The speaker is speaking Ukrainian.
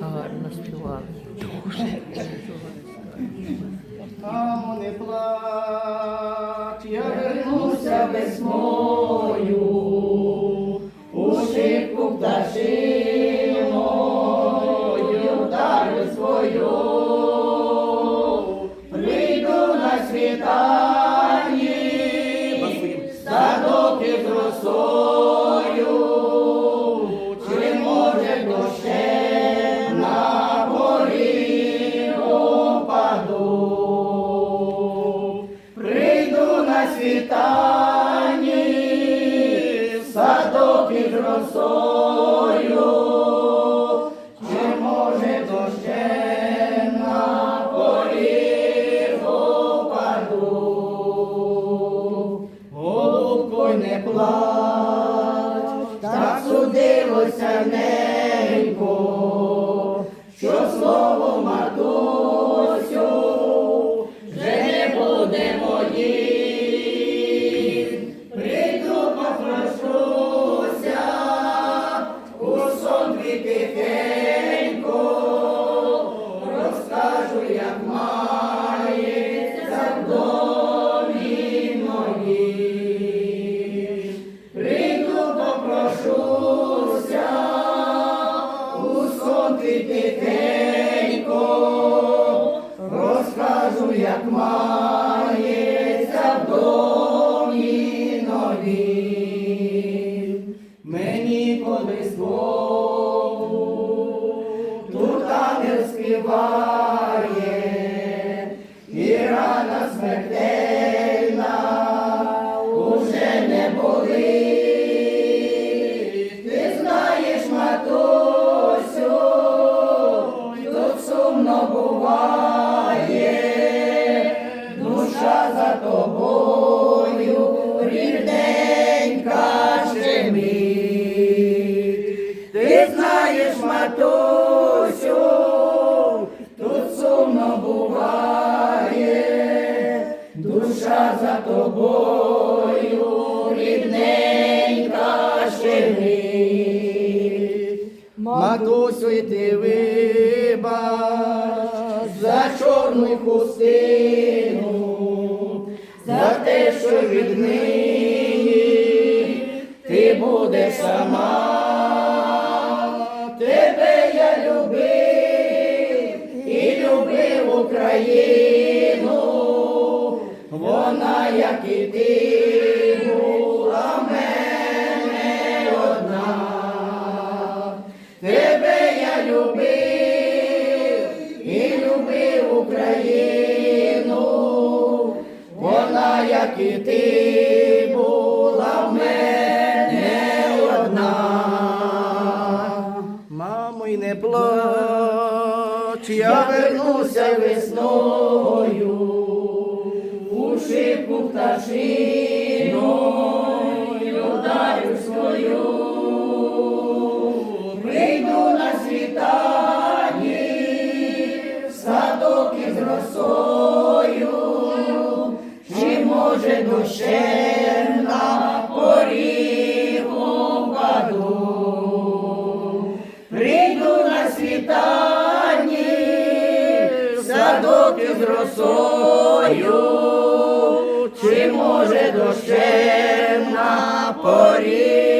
Гарно співали. Дуже. Мамо, не плач, я вернуся весною, Світанні, садок із росою, чи може дощем на опаду. Голубко, не плач, так судилося ненько, що слово матусю вже не буде моїм. Матусю, тут сумно буває, душа за тобою рідненька щемить. Матусю, й ти вибач за чорну хустину, за те, що віднині ти будеш сама. Я любив і любив Україну, вона, як і ти, була. Тебе я любив і любив Україну, вона, як і ти, плач, я вернуся весною, у шибку пташиною, вдарю свою. Прийду на світанні, в садок із росою, чи може дощем садок із росою, чи може дощем на упаду.